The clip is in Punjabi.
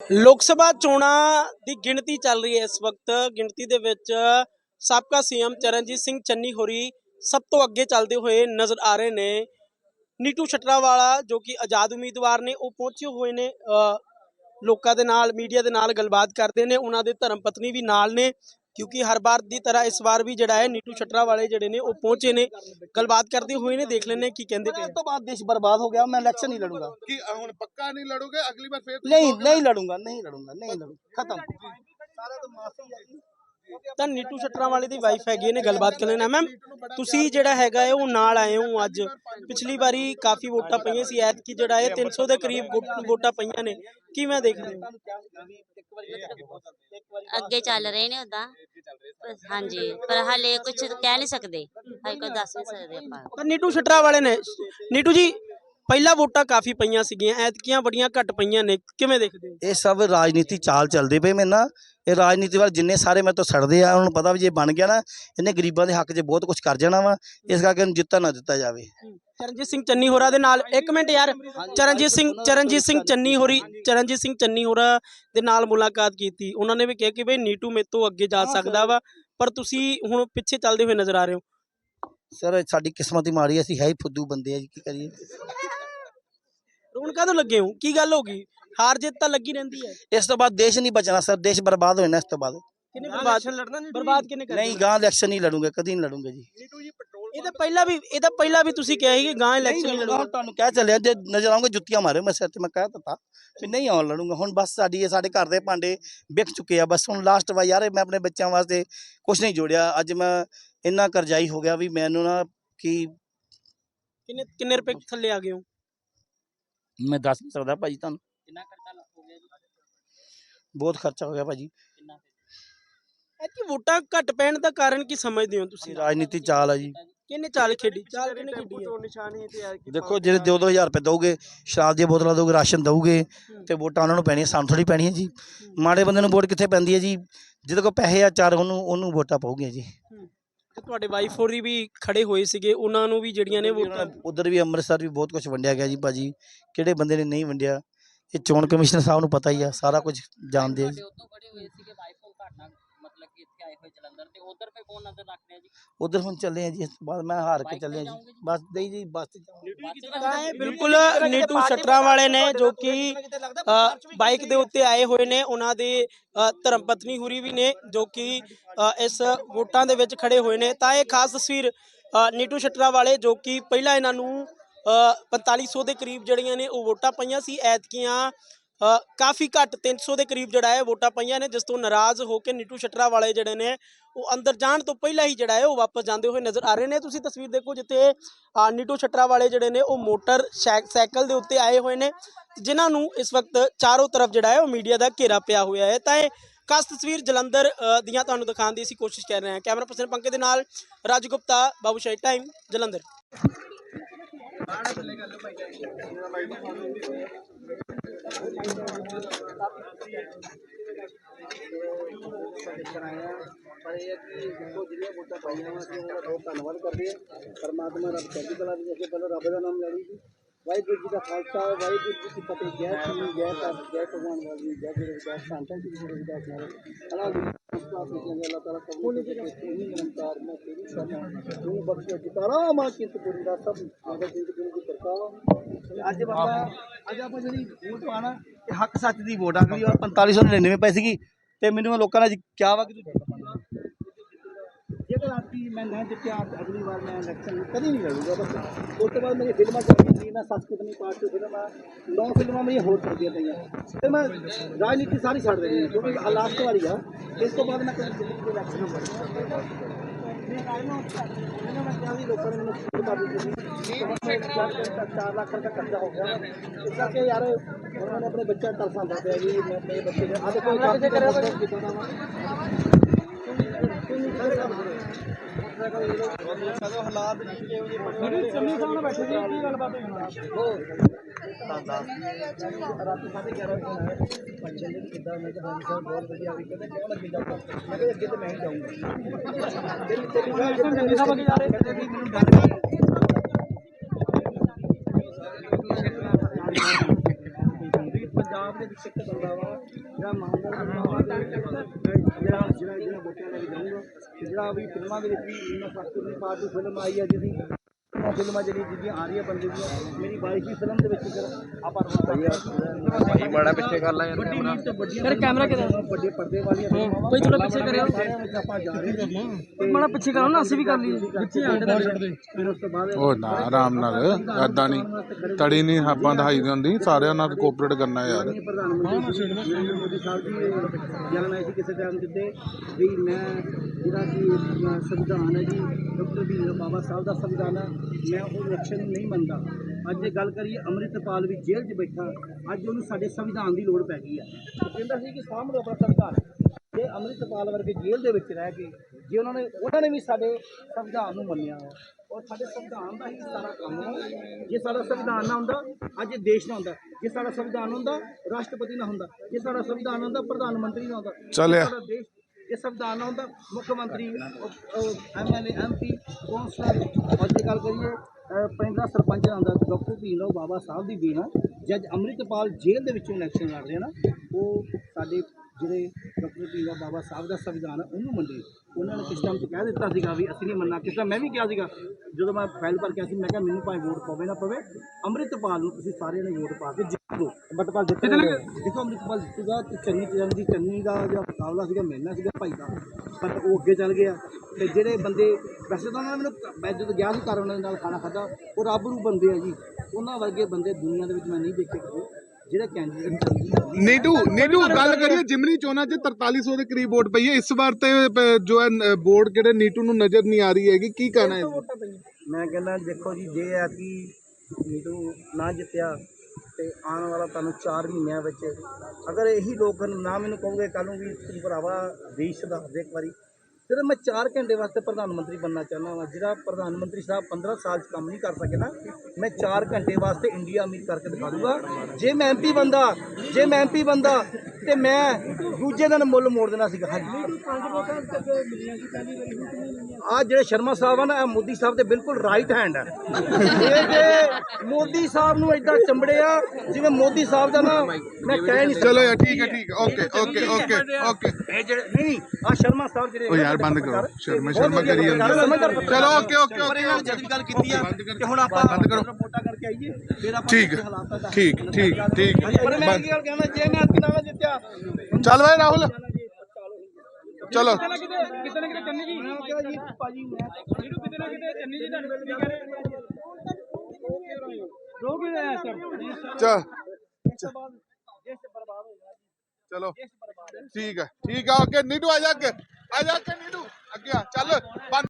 ਲੋਕ ਸਭਾ ਚੋਣਾਂ ਦੀ ਗਿਣਤੀ ਚੱਲ ਰਹੀ ਹੈ ਇਸ ਵਕਤ। ਗਿਣਤੀ ਦੇ ਵਿੱਚ ਸਾਬਕਾ ਸੀਐਮ ਚਰਨਜੀਤ ਸਿੰਘ ਚੰਨੀ ਹੋਰੀ ਸਭ ਤੋਂ ਅੱਗੇ ਚੱਲਦੇ ਹੋਏ ਨਜ਼ਰ ਆ ਰਹੇ ਨੇ। ਨੀਟੂ ਛਟਰਾਵਾਲਾ ਜੋ ਕਿ ਆਜ਼ਾਦ ਉਮੀਦਵਾਰ ਨੇ, ਉਹ ਪਹੁੰਚੇ ਹੋਏ ਨੇ। ਲੋਕਾਂ ਦੇ ਨਾਲ, ਮੀਡੀਆ ਦੇ ਨਾਲ ਗੱਲਬਾਤ ਕਰਦੇ ਨੇ। ਉਹਨਾਂ ਦੇ ਧਰਮ ਪਤਨੀ ਵੀ ਨਾਲ ਨੇ। ਕਿਉਂਕਿ ਹਰ ਵਾਰ ਦੀ ਤਰ੍ਹਾਂ ਇਸ ਵਾਰ ਵੀ ਜਿਹੜਾ ਹੈ ਨੀਟੂ ਛਟਰਾ ਵਾਲੇ ਜਿਹੜੇ ਨੇ ਉਹ ਪਹੁੰਚੇ ਨੇ। ਗੱਲਬਾਤ ਕਰਦੇ ਹੋਏ ਨੇ ਦੇਖ ਲੈਣੇ ਕੀ ਕਹਿੰਦੇ ਪਏ ਇਸ ਤੋਂ ਬਾਅਦ ਦੇਸ਼ ਬਰਬਾਦ ਹੋ ਗਿਆ ਮੈਂ ਇਲੈਕਸ਼ਨ ਨਹੀਂ ਲੜੂੰਗਾ। ਕੀ ਹੁਣ ਪੱਕਾ ਨਹੀਂ ਲੜੋਗੇ? ਅਗਲੀ ਵਾਰ ਫੇਰ ਨਹੀਂ ਨਹੀਂ ਲੜੂੰਗਾ ਨਹੀਂ ਲੜੂੰਗਾ ਨਹੀਂ ਲੜੂੰਗਾ ਖਤਮ। ਸਾਰਾ ਤਾਂ ਮਾਫੀ ਹੈ। ਤਾਂ ਨੀਟੂ ਛਟਰਾਵਾਲੇ ਦੀ ਵਾਈਫ ਹੈਗੀ ਨੇ ਗੱਲਬਾਤ ਕਰ ਲੈਣਾ। ਮੈਮ ਤੁਸੀਂ ਜਿਹੜਾ ਹੈਗਾ ਉਹ ਨਾਲ ਆਏ ਹੋ ਅੱਜ। ਪਿਛਲੀ ਵਾਰੀ ਕਾਫੀ ਵੋਟਾਂ ਪਈਆਂ ਸੀ ਐਤਕੀ ਜਿਹੜਾ ਹੈ 300 ਦੇ ਕਰੀਬ ਵੋਟ- ਪਈਆਂ ਨੇ। ਕਿਵੇਂ ਦੇਖਦੇ ਹੋ? ਅੱਗੇ ਚੱਲ ਰਹੇ ਨੇ ਉਦਾਂ ਹਾਂਜੀ ਪਰ ਹਾਲੇ ਕੁਝ ਕਹਿ ਨਹੀਂ ਸਕਦੇ। ਹਾਲੇ ਕੋਈ ਦੱਸ ਨਹੀਂ ਸਕਦੇ ਆਪਾਂ। ਤਾਂ ਨੀਟੂ ਛਟਰਾਵਾਲੇ ਨੇ। ਨੀਟੂ ਜੀ ਪਹਿਲਾਂ ਵੋਟਾਂ ਕਾਫੀ ਪਈਆਂ ਸੀਗੀਆਂ ਐਤਕੀਆਂ ਬੜੀਆਂ ਘੱਟ ਪਈਆਂ ਨੇ। ਕਿਵੇਂ ਦੇਖਦੇ ਹੋ? ਇਹ ਸਭ ਰਾਜਨੀਤੀ ਚਾਲ ਚੱਲਦੇ ਪਏ ਮੇਰੇ ਨਾਲ। ਇਹ ਰਾਜਨੀਤੀ ਵਾਲ ਜਿੰਨੇ ਸਾਰੇ ਮੇਰੇ ਤੋਂ ਸੜਦੇ ਆ ਉਹਨਾਂ ਨੂੰ ਪਤਾ ਵੀ ਜੇ ਬਣ ਗਿਆ ਨਾ ਇਹਨੇ ਗਰੀਬਾਂ ਦੇ ਹੱਕ 'ਚ ਬਹੁਤ ਕੁਝ ਕਰ ਜਾਣਾ ਵਾ। ਇਸ ਕਰਕੇ ਇਹਨੂੰ ਜਿੱਤਾ ਨਾ ਦਿੱਤਾ ਜਾਵੇ। ਚਰਨਜੀਤ ਸਿੰਘ ਚੰਨੀ ਹੋਰਾਂ ਦੇ ਨਾਲ ਇੱਕ ਮਿੰਟ ਯਾਰ। ਚਰਨਜੀਤ ਸਿੰਘ ਚਰਨਜੀਤ ਸਿੰਘ ਚੰਨੀ ਹੋਰੀ ਚਰਨਜੀਤ ਸਿੰਘ ਚੰਨੀ ਹੋਰਾਂ ਦੇ ਨਾਲ ਮੁਲਾਕਾਤ ਕੀਤੀ। ਉਹਨਾਂ ਨੇ ਵੀ ਕਿਹਾ ਕਿ ਬਈ ਨੀਟੂ ਮੇਰੇ ਤੋਂ ਅੱਗੇ ਜਾ ਸਕਦਾ ਵਾ ਪਰ ਤੁਸੀਂ ਹੁਣ ਪਿੱਛੇ ਚੱਲਦੇ ਹੋਏ ਨਜ਼ਰ ਆ ਰਹੇ ਹੋ। ਸਰ ਸਾਡੀ ਕਿਸਮਤ ਹੀ ਮਾੜੀ ਅਸੀਂ ਹੈ ਹੀ ਫੁੱਦੂ ਬੰਦੇ ਆ ਜੀ ਕੀ ਕਰੀਏ? ਹੁਣ ਕਾਹਦੋਂ ਲੱਗੇ ਹੋ? ਕੀ ਗੱਲ ਹੋ ਗਈ? ਹਾਰ ਜਿੱਤ ਤਾਂ ਲੱਗੀ ਰਹਿੰਦੀ ਹੈ। ਇਸ ਤੋਂ ਬਾਅਦ ਦੇਸ਼ ਨਹੀਂ ਬਚਣਾ ਸਰ ਦੇਸ਼ ਬਰਬਾਦ ਹੋ ਜਾਣਾ ਇਸ ਤੋਂ ਬਾਅਦ। ਕਿੰਨੇ ਬਰਬਾਦ? ਲੜਨਾ ਬਰਬਾਦ ਕਿੰਨੇ ਕਰਨਾ? ਨਹੀਂ ਗਾਂ ਇਲੈਕਸ਼ਨ ਨਹੀਂ ਲੜੂੰਗੇ ਕਦੀ ਨਹੀਂ ਲੜੂੰਗੇ ਜੀ। ਇਹ ਤਾਂ ਪਹਿਲਾਂ ਵੀ ਇਹ ਤਾਂ ਪਹਿਲਾਂ ਵੀ ਤੁਸੀਂ ਕਿਹਾ ਸੀ ਕਿ ਗਾਂ ਇਲੈਕਸ਼ਨ ਨਹੀਂ ਨਹੀਂ ਲੜੂੰਗਾ ਤੁਹਾਨੂੰ ਕਹਿ ਚੱਲਿਆ ਜੇ ਨਜ਼ਰ ਆਉਂਗੇ ਜੁੱਤੀਆਂ ਮਾਰੇ ਮੈਂ ਸਿਰ ਤੇ ਮੈਂ ਕਹਿ ਦਿੱਤਾ ਵੀ ਨਹੀਂ ਆਉਣ ਲੜੂੰਗਾ। ਹੁਣ ਬਸ ਸਾਡੀ ਇਹ ਸਾਡੇ ਘਰ ਦੇ ਭਾਂਡੇ ਵਿਕ ਚੁੱਕੇ ਆ ਬਸ ਹੁਣ ਲਾਸਟ ਵਾਰ ਯਾਰ ਮੈਂ ਆਪਣੇ ਬੱਚਿਆਂ ਵਾਸਤੇ ਕੁਝ ਨਹੀਂ ਜੋੜਿਆ। ਅੱਜ ਮੈਂ ਇੰਨਾ ਕਰਜ਼ਾਈ ਹੋ ਗਿਆ ਵੀ ਮੈਨੂੰ ਨਾ ਕਿ ਕਿੰਨੇ ਕਿੰਨੇ ਰੁਪਏ ਥੱਲੇ ਆ ਗਏ ਹੋ? ਮੈਂ ਦੱਸ ਨਹੀਂ ਸਕਦਾ ਭਾਜੀ ਤੁਹਾਨੂੰ। ਕਿੰਨਾ ਖਰਚਾ ਹੋ ਗਿਆ ਜੀ? ਬਹੁਤ ਖਰਚਾ ਹੋ ਗਿਆ ਭਾਜੀ। ਐਤਕੀ ਵੋਟਾਂ ਘੱਟ ਪੈਣ ਦਾ ਕਾਰਨ ਕੀ ਸਮਝਦੇ ਹੋ ਤੁਸੀਂ? ਰਾਜਨੀਤੀ ਚਾਲ ਆ ਜੀ। ਕਿੰਨੇ ਚਾਲ ਖੇਡੀ? ਚਾਲ ਕਿੰਨੇ ਖੇਡੀ ਹੈ ਨਿਸ਼ਾਨੀ ਤੇ ਦੇਖੋ ਜਿਹੜੇ 2-2000 ਰੁਪਏ ਦਊਗੇ ਸ਼ਰਾਬ ਦੀਆਂ ਬੋਤਲਾਂ ਦਊਗੇ ਰਾਸ਼ਨ ਦਊਗੇ ਤੇ ਵੋਟਾਂ ਉਹਨਾਂ ਨੂੰ ਪੈਣੀਆਂ ਸਾਨੂੰ ਥੋੜੀ ਪੈਣੀਆਂ ਜੀ। ਮਾੜੇ ਬੰਦੇ ਨੂੰ ਵੋਟ ਕਿੱਥੇ ਪੈਂਦੀ ਹੈ ਜੀ? ਜਿਹਦੇ ਕੋਲ ਪੈਸੇ ਆ ਚਾਰ ਉਹਨੂੰ ਉਹਨੂੰ ਵੋਟਾਂ ਪਾਉਗੀਆਂ ਜੀ। ਤੇ ਤੁਹਾਡੇ ਵਾਈਫ ਹੋਰੀ ਵੀ ਖੜੇ ਹੋਏ ਸੀਗੇ ਉਹਨਾਂ ਨੂੰ ਵੀ ਜਿਹੜੀਆਂ ਨੇ ਵੋਟਾਂ ਉਧਰ ਵੀ ਅੰਮ੍ਰਿਤਸਰ ਵੀ ਬਹੁਤ ਕੁਝ ਵੰਡਿਆ ਗਿਆ ਜੀ ਭਾਜੀ। ਕਿਹੜੇ ਬੰਦੇ ਨੇ ਨਹੀਂ ਵੰਡਿਆ ਇਹ ਚੋਣ ਕਮਿਸ਼ਨਰ ਸਾਹਿਬ ਨੂੰ ਪਤਾ ਹੀ ਆ ਸਾਰਾ ਕੁਝ ਜਾਣਦੇ ਆ ਜੀ ਉਦੋਂ ਬੜੇ ਹੋਏ ਸੀਗੇ ਵਾਈਫ ਕੋਲ ਘਟਨਾ ਮਤਲਬ ਕਿ ਇੱਥੇ ਆਏ ਹੋਏ ਜਲੰਧਰ ਤੇ ਉਧਰ ਫੇ ਕੌਣ ਨਜ਼ਰ ਰੱਖਦੇ ਆ ਜੀ। ਉਧਰ ਹੁਣ ਚੱਲੇ ਆ ਜੀ ਇਸ ਤੋਂ ਬਾਅਦ ਮੈਂ ਹਾਰ ਕੇ ਚੱਲੇ ਆ ਜੀ। ਬਸ ਨਹੀਂ ਜੀ ਬਸ ਤੇ ਇਹ ਬਿਲਕੁਲ ਨੀਟੂ ਛਟਰਾ ਵਾਲੇ ਨੇ ਜੋ ਕਿ ਅ, ਬਾਈਕ ਦੇ ਉੱਤੇ ਆਏ ਹੋਏ ਨੇ ਉਹਨਾਂ ਦੇ ਅ, ਧਰਮ ਪਤਨੀ ਹੁਰੀ ਵੀ ਨੇ ਜੋ ਕਿ ਅ, ਇਸ ਵੋਟਾਂ ਦੇ ਵਿੱਚ ਖੜੇ ਹੋਏ ਨੇ। ਤਾਂ ਇਹ ਖਾਸ ਤਸਵੀਰ ਅ, ਨੀਟੂ ਛਟਰਾ ਵਾਲੇ ਜੋ ਕਿ ਪਹਿਲਾਂ ਇਹਨਾਂ ਨੂੰ ਅ, 4500 ਦੇ ਕਰੀਬ ਜਿਹੜੀਆਂ ਨੇ ਉਹ ਵੋਟਾਂ ਪਈਆਂ ਸੀ ਐਤਕੀਆਂ ਕਾਫੀ ਘੱਟ 300 ਦੇ ਕਰੀਬ ਜਿਹੜਾ ਹੈ ਵੋਟਾਂ ਪਈਆਂ ਨੇ ਜਿਸ ਤੋਂ ਨਾਰਾਜ਼ ਹੋ ਕੇ ਨੀਟੂ ਛਟਰਾ ਵਾਲੇ ਜਿਹੜੇ ਨੇ ਉਹ ਅੰਦਰ ਜਾਣ ਤੋਂ ਪਹਿਲਾਂ ਹੀ ਜਿਹੜਾ ਹੈ ਉਹ ਵਾਪਸ ਜਾਂਦੇ ਹੋਏ ਨਜ਼ਰ ਆ ਰਹੇ ਨੇ। ਤੁਸੀਂ ਤਸਵੀਰ ਦੇਖੋ ਜਿੱਥੇ ਅ, ਨੀਟੂ ਛਟਰਾ ਵਾਲੇ ਜਿਹੜੇ ਨੇ ਉਹ ਮੋਟਰ ਸਾਈਕ- ਸਾਈਕਲ ਦੇ ਉੱਤੇ ਆਏ ਹੋਏ ਨੇ ਜਿਨ੍ਹਾਂ ਨੂੰ ਇਸ ਵਕਤ ਚਾਰੋਂ ਤਰਫ ਜਿਹੜਾ ਹੈ ਉਹ ਮੀਡੀਆ ਦਾ ਘੇਰਾ ਪਿਆ ਹੋਇਆ ਹੈ। ਤਾਂ ਇਹ ਖਾਸ ਤਸਵੀਰ ਜਲੰਧਰ ਦੀਆਂ ਤੁਹਾਨੂੰ ਦਿਖਾਉਣ ਦੀ ਅਸੀਂ ਕੋਸ਼ਿਸ਼ ਕਰ ਰਹੇ ਹਾਂ। ਕੈਮਰਾ ਪਰਸਨ ਪੰਕਜ ਦੇ ਨਾਲ ਰਾਜ ਗੁਪਤਾ ਬਾਬੂ ਸ਼ਾਹੀ ਟਾਈਮ ਜਲੰਧਰ। ਪਰ ਇਹ ਹੈ ਕਿ ਦੇਖੋ ਜਿਹੜੀਆਂ ਵੋਟਾਂ ਪਾਈਆਂ ਵਾ ਅਸੀਂ ਉਹਦਾ ਬਹੁਤ ਧੰਨਵਾਦ ਕਰਦੇ ਹਾਂ ਪਰਮਾਤਮਾ ਰੱਬ ਚੜ੍ਹਦੀ ਕਲਾ ਦੀ ਅਸੀਂ ਪਹਿਲਾਂ ਰੱਬ ਦਾ ਨਾਮ ਲੈਣੀ ਸੀ ਵਾਹਿਗੁਰੂ ਜੀ ਦਾ ਖਾਲਸਾ, ਵਾਹਿਗੁਰੂ ਜੀ ਕੀ ਫਤਿਹ। ਜੈ ਸਿੰਘ ਜੈ ਤਾਂ ਜੈ ਭਗਵਾਨ ਵਾਲੀ, ਜੈ ਗੁਰੂ ਰਵਿਦਾਸ ਸੰਤਾਂ ਜੀ ਗੁਰੂ ਰਵਿਦਾਸ ਮਹਾਰਾਜ। ਅਲਾ ਗੁਰੂ ਉਸਤਾ ਤੇ ਅੱਲਾਹ ਤਾਲਾ ਕਬੂਲ ਕਰੇ ਤੇ ਇਹ ਨਿਰੰਕਾਰ, ਮੈਂ ਤੇਰੀ ਸਾਥ ਨੂੰ ਬਖਸ਼ੋ ਜਿਤਾਰਾ ਮਾ ਚਿੰਤ ਪੁਰੀ ਦਾ ਦੀ ਕਰਤਾ ਅੱਜ ਬਾਬਾ, ਅੱਜ ਆਪਾਂ ਜਿਹੜੀ ਵੋਟ ਪਾਣਾ ਇਹ ਹੱਕ ਸੱਚ ਦੀ ਵੋਟ ਆ। ਗਈ ਔਰ 4599 ਪੈ ਸੀਗੀ ਤੇ ਮੈਨੂੰ ਲੋਕਾਂ ਨੇ ਅੱਜ ਕਿਹਾ ਵਾ ਕਿ ਤੂੰ ਜੇਕਰ ਆਪਕੀ ਮੈਂ ਨਾ ਜਿੱਤਿਆ ਅਗਲੀ ਵਾਰ ਮੈਂ ਇਲੈਕਸ਼ਨ ਕਦੀ ਨਹੀਂ ਲੜੂਗਾ, ਬਸ ਉਸ ਤੋਂ ਬਾਅਦ ਮੇਰੀ ਫਿਲਮਾਂ ਚੱਲਦੀਆਂ ਸੀ ਮੈਂ ਸੱਚ ਪਾਰਟੀ ਫਿਲਮਾਂ, ਨੌ ਫਿਲਮਾਂ ਮੇਰੀਆਂ ਹੋਰ ਚੱਲਦੀਆਂ ਪਈਆਂ। ਤੇ ਮੈਂ ਰਾਜਨੀਤੀ ਸਾਰੀ ਛੱਡ ਦੇਣੀ ਕਿਉਂਕਿ ਆਹ ਲਾਸਟ ਵਾਰੀ ਆ, ਇਸ ਤੋਂ ਬਾਅਦ ਮੈਂ ਕਦੇ ਜ਼ਿੰਦਗੀ ਦੇ ਇਲੈਕਸ਼ਨ ਨੂੰ ਲੜੂੰਗਾ। ਮੈਂ ਆਇਆ ਮੈਂ ਕਿਹਾ ਵੀ ਲੋਕਾਂ ਨੇ ਮੈਨੂੰ ਸ਼ੁਰੂ ਕਰ ਦਿੱਤੀ ਸੀ। 4 ਲੱਖ ਰੁਪਏ ਖਰਚਾ ਹੋ ਗਿਆ। ਇਸ ਕਰਕੇ ਯਾਰ, ਉਹਨਾਂ ਨੇ ਆਪਣੇ ਬੱਚਿਆਂ ਨੂੰ ਤਰਸਾਂਦਾ ਪਿਆ ਵੀ ਮੈਂ ਆਪਣੇ ਬੱਚੇ ਆ ਦੇਖੋ ਕੰਮ ਤੇ ਕਰਿਆ ਕਿਦਾਂ ਦਾ ਵਾ ਰਾਤੀ ਸਾਢੇ 11 ਵਜੇ ਪੰਜਨ ਦੇ ਕਿੱਦਾਂ ਮੈਂ ਕਿਹਾ ਸਰ ਬਹੁਤ ਵਧੀਆ ਵੀ ਕਹਿੰਦੇ ਕਿਉਂ ਲੱਗੇ ਜਾਊਗਾ ਮੈਂ ਕਿਹਾ ਅੱਗੇ ਤੇ ਮੈਂ ਹੀ ਜਾਊਂਗਾ। ਤੇਰੀ ਤੇਰੀ ਗੱਲ ਜੰਗੀ ਸਾਹਿਬ ਅੱਗੇ ਜਾ ਰਹੇ ਕਹਿੰਦੇ ਵੀ ਮੈਨੂੰ ਡਰ ਨਹੀਂ ਪੰਜਾਬ ਦੇ ਸਿੱਖ ਬੰਦਾ ਵਾ ਜਿਹੜਾ ਜਿਹੜਾ ਜਿਹੜਾ ਜਿਹੜਾ ਵੋਟਾਂ ਲੈ ਕੇ ਜਾਊਗਾ ਜਿਹੜਾ ਵੀ ਫਿਲਮਾਂ ਦੇ ਵਿੱਚ ਵੀ ਇੰਨਾ ਸਖਤ ਨਹੀਂ ਪਾਰਟ ਫਿਲਮ ਆਈ ਹੈ ਜਿਹਦੀ ਉਹ ਫਿਲਮਾਂ ਜਿਹੜੀ ਜਿਹੜੀਆਂ ਆ ਰਹੀਆਂ ਬੰਦੇ ਦੀਆਂ ਮੇਰੀ ਵਾਈਫ ਦੀ ਫਿਲਮ ਦੇ ਵਿੱਚ ਫਿਰ ਆਪਾਂ ਸਹੀ ਬੜਾ ਪਿੱਛੇ ਕਰ ਲਾ ਯਾਰ ਫਿਰ ਕੈਮਰਾ ਕਿਧਰ ਵੱਡੇ ਪਰਦੇ ਵਾਲੀਆਂ ਕੋਈ ਥੋੜਾ ਪਿੱਛੇ ਕਰਿਓ। ਆਪਾਂ ਜਾ ਰਹੇ ਹਾਂ। ਮਾੜਾ ਪਿੱਛੇ ਕਰੋ ਨਾ ਅਸੀਂ ਵੀ ਕਰ ਲਈਏ। ਪਿੱਛੇ ਆਂਡੇ ਦਾ ਫਿਰ ਉਸ ਤੋਂ ਬਾਅਦ ਉਹ ਨਾ ਆਰਾਮ ਨਾਲ ਏਦਾਂ ਨਹੀਂ। ਤੜੀ ਨਹੀਂ ਆਪਾਂ ਦਿਖਾਈ ਦੀ ਹੁੰਦੀ ਸਾਰਿਆਂ ਨਾਲ ਕੋਆਪਰੇਟ ਕਰਨਾ ਯਾਰ। ਪ੍ਰਧਾਨ ਮੰਤਰੀ ਮੋਦੀ ਸਾਹਿਬ ਜੀ ਬਿਆਨ ਆਏ ਸੀ ਕਿਸੇ ਟਾਈਮ ਦਿੱਤੇ ਵੀ ਮੈਂ ਜਿਹੜਾ ਕਿ ਸੰਵਿਧਾਨ ਹੈ ਜੀ ਡਾਕਟਰ ਭੀਮ ਬਾਬਾ ਸਾਹਿਬ ਦਾ ਸੰਵਿਧਾਨ ਹੈ ਮੈਂ ਉਹ ਰਕਸ਼ਨ ਨਹੀਂ ਮੰਨਦਾ। ਅੱਜ ਜੇ ਗੱਲ ਕਰੀਏ ਅੰਮ੍ਰਿਤਪਾਲ ਵੀ ਜੇਲ੍ਹ 'ਚ ਬੈਠਾ ਅੱਜ ਉਹਨੂੰ ਸਾਡੇ ਸੰਵਿਧਾਨ ਦੀ ਲੋੜ ਪੈ ਗਈ ਹੈ। ਕਹਿੰਦਾ ਸੀ ਕਿ ਸਾਂਭ ਲਓ ਆਪਣਾ ਸੰਵਿਧਾਨ ਜੇ ਅੰਮ੍ਰਿਤਪਾਲ ਵਰਗੇ ਜੇਲ੍ਹ ਦੇ ਵਿੱਚ ਰਹਿ ਕੇ ਜੇ ਉਹਨਾਂ ਨੇ ਉਹਨਾਂ ਨੇ ਵੀ ਸਾਡੇ ਸੰਵਿਧਾਨ ਨੂੰ ਮੰਨਿਆ ਹੈ ਔਰ ਸਾਡੇ ਸੰਵਿਧਾਨ ਦਾ ਹੀ ਸਾਰਾ ਕੰਮ ਹੈ। ਜੇ ਸਾਡਾ ਸੰਵਿਧਾਨ ਨਾ ਹੁੰਦਾ ਅੱਜ ਦੇਸ਼ ਨਾ ਹੁੰਦਾ। ਜੇ ਸਾਡਾ ਸੰਵਿਧਾਨ ਹੁੰਦਾ ਰਾਸ਼ਟਰਪਤੀ ਨਾ ਹੁੰਦਾ। ਜੇ ਸਾਡਾ ਸੰਵਿਧਾਨ ਹੁੰਦਾ ਪ੍ਰਧਾਨ ਮੰਤਰੀ ਨਾ ਹੁੰਦਾ। ਸਾਡਾ ਦੇਸ਼ ਇਹ ਸੰਵਿਧਾਨ ਨਾ ਹੁੰਦਾ। ਮੁੱਖ ਮੰਤਰੀ ਐਮਐਲਏ ਐਮਪੀ ਕੌਂਸਲਰ। ਔਰ ਜੇ ਗੱਲ ਕਰੀਏ ਅਹ, ਪਿੰਡ ਦਾ ਸਰਪੰਚ ਨਾ ਹੁੰਦਾ ਡਾਕਟਰ ਭੀਮ ਰਾਓ ਬਾਬਾ ਸਾਹਿਬ ਦੀ ਦੇਣ ਆ। ਜੱਜ ਅੰਮ੍ਰਿਤਪਾਲ ਜੇਲ੍ਹ ਦੇ ਵਿੱਚੋਂ ਇਲੈਕਸ਼ਨ ਲੜ ਰਹੇ ਨਾ। ਉਹ ਸਾਡੇ ਜਿਹੜੇ ਡਾਕਟਰ ਰਾਓ ਬਾਬਾ ਸਾਹਿਬ ਦਾ ਸੰਵਿਧਾਨ ਆ ਉਹਨੂੰ ਮੰਨੇ। ਉਹਨਾਂ ਨੇ ਕਿਸ ਟਾਈਮ ਤੇ ਕਹਿ ਦਿੱਤਾ ਸੀਗਾ ਵੀ ਅਸੀਂ ਨਹੀਂ ਮੰਨਣਾ ਕਿਸ ਟਾਈਮ ਮੈਂ ਵੀ ਕਿਹਾ ਸੀਗਾ ਜਦੋਂ ਮੈਂ ਫਾਈਲ ਭਰ ਕੇ ਆਇਆ ਸੀ ਮੈਂ ਕਿਹਾ ਮੈਨੂੰ ਭਾਵੇਂ ਵੋਟ ਪਵੇ ਨਾ ਪਵੇ ਅੰਮ੍ਰਿਤਪਾਲ ਨੂੰ ਤੁਸੀਂ ਸਾਰਿਆਂ ਨੇ ਵੋਟ ਪਾ ਕੇ ਜਿੱਤੋ ਅੰਮ੍ਰਿਤਪਾਲ ਜਿੱਤੇਗਾ ਦੇਖੋ ਅੰਮ੍ਰਿਤਪਾਲ ਜਿੱਤੂਗਾ ਤੇ ਚੰਨੀ ਚੰਨੀ ਦੀ ਚੰਨੀ ਦਾ ਜਿਹੜਾ ਮੁਕਾਬਲਾ ਸੀਗਾ ਮਿਲਣਾ ਸੀਗਾ ਭਾਈ ਦਾ। ਪਰ ਉਹ ਅੱਗੇ ਚੱਲ ਗਿਆ। ਤੇ ਜਿਹੜੇ ਬੰਦੇ ਵੈਸੇ ਤਾਂ ਉਹਨਾਂ ਨੇ ਮੈਨੂੰ ਮੈਂ ਜਦੋਂ ਗਿਆ ਸੀ ਘਰ ਉਹਨਾਂ ਦੇ ਨਾਲ ਖਾਣਾ ਖਾਦਾ ਉਹ ਰੱਬ ਨੂੰ ਬੰਦੇ ਆ ਜੀ। ਉਹਨਾਂ ਵਰਗੇ ਬੰਦੇ ਦੁਨੀਆ ਦੇ ਵਿੱਚ ਮੈਂ ਨਹੀਂ ਦੇਖੇ ਕਦੇ। ਜਿਹੜੇ ਕੈਂਡੀਡੇਟ ਨੀਟੂ ਨੀਟੂ ਗੱਲ ਕਰੀਏ ਜਿਮਨੀ ਚੋਣਾਂ 'ਚ 4300 ਦੇ ਕਰੀਬ ਵੋਟ ਪਈ ਹੈ। ਇਸ ਵਾਰ ਤੇ ਜੋ ਹੈ ਵੋਟ ਕਿਹੜੇ ਨੀਟੂ ਨੂੰ ਨਜ਼ਰ ਨਹੀਂ ਆ ਰਹੀ ਹੈਗੀ। ਕੀ ਕਹਿਣਾ ਹੈ? ਮੈਂ ਕਹਿੰਦਾ ਦੇਖੋ ਜੀ ਜੇ ਆ ਕਿ ਨੀਟੂ ਨਾ ਜਿੱਤਿਆ ਤੇ ਆਉਣ ਵਾਲਾ ਤੁਹਾਨੂੰ 4 ਮਹੀਨਿਆਂ ਵਿੱਚ ਅਗਰ ਇਹੀ ਲੋਕ ਨਾ ਮੈਨੂੰ ਕਹੋਗੇ ਕੱਲ ਨੂੰ ਵੀ ਭਰਾਵਾ ਦੇਸ਼ ਦਾ ਦੇ ਇੱਕ ਵਾਰੀ ਜਦੋਂ ਮੈਂ 4 ਘੰਟੇ ਵਾਸਤੇ ਪ੍ਰਧਾਨ ਮੰਤਰੀ ਬਣਨਾ ਚਾਹੁੰਦਾ ਹਾਂ ਜਿਹੜਾ ਪ੍ਰਧਾਨ ਮੰਤਰੀ ਸਾਹਿਬ 15 ਸਾਲ 'ਚ ਕੰਮ ਨਹੀਂ ਕਰ ਸਕੇ ਨਾ, ਮੈਂ 4 ਘੰਟੇ ਵਾਸਤੇ ਇੰਡੀਆ ਅਮੀਰ ਕਰਕੇ ਦਿਖਾ ਦੂੰਗਾ। ਜੇ ਮੈਂ ਐਮਪੀ ਬੰਦਾ, ਜੇ ਮੈਂ ਐਮਪੀ ਬੰਦਾ ਤੇ ਮੈਂ ਦੂਜੇ ਦਿਨ ਮੁੱਲ ਮੋੜ ਦੇਣਾ ਸੀਗਾ ਹਾਂਜੀ। ਆ ਜਿਹੜੇ ਸ਼ਰਮਾ ਸਾਹਿਬ ਆ ਨਾ ਇਹ ਮੋਦੀ ਸਾਹਿਬ ਦੇ ਬਿਲਕੁਲ ਰਾਈਟ ਹੈਂਡ ਆ। ਇਹ ਜੇ ਮੋਦੀ ਸਾਹਿਬ ਨੂੰ ਏਦਾਂ ਚੰਬੜਿਆ ਜਿਵੇਂ ਮੋਦੀ ਸਾਹਿਬ ਦਾ ਨਾ ਮੈਂ ਕਹਿ ਨਹੀਂ ਸਕਦਾ। ਚਲੋ ਯਾਰ ਠੀਕ ਹੈ ਠੀਕ ਹੈ ਓਕੇ ਓਕੇ ਓਕੇ ਓਕੇ। ਇਹ ਜਿਹੜੇ ਨਹੀਂ ਆ ਸ਼ਰਮਾ ਸਾਹਿਬ ਜਿਹੜੇ ਉਹ ਯਾਰ ਬੰਦ ਕਰੋ। ਸ਼ਰਮਾ ਸ਼ਰਮਾ ਕਰੀ ਜਾਂਦੇ ਚਲੋ ਓਕੇ ਓਕੇ ਪਰ ਓਕੇ ਇਹਨਾਂ ਨੇ ਜਦ ਗੱਲ ਕੀਤੀ ਆ ਤੇ ਹੁਣ ਆਪਾਂ ਬੰਦ ਕਰੋ। ਵੋਟਾਂ ਕਰਕੇ ਆਈਏ ਫਿਰ ਆਪਾਂ ਠੀਕ ਇੱਥੇ ਹਾਲਾਤਾਂ ਦਾ। ਠੀਕ ਠੀਕ ਠੀਕ ਪਰ ਮੈਂ ਕੀ ਗੱਲ ਕਹਿਣਾ ਜੇ ਮੈਂ ਅੱਜ ਨਾਲ ਜਿੱਤਿਆ ਚੱਲ ਵੇ ਰਾਹੁਲ ਚਲੋ ਕਿਤੇ ਨਾ ਕਿਤੇ ਚੰਨੀ ਜੀ ਮੈਂ ਕਿਹਾ ਜੀ ਭਾਜੀ ਮੈਂ ਜਿਹਨੂੰ ਕਿਤੇ ਨਾ ਕਿਤੇ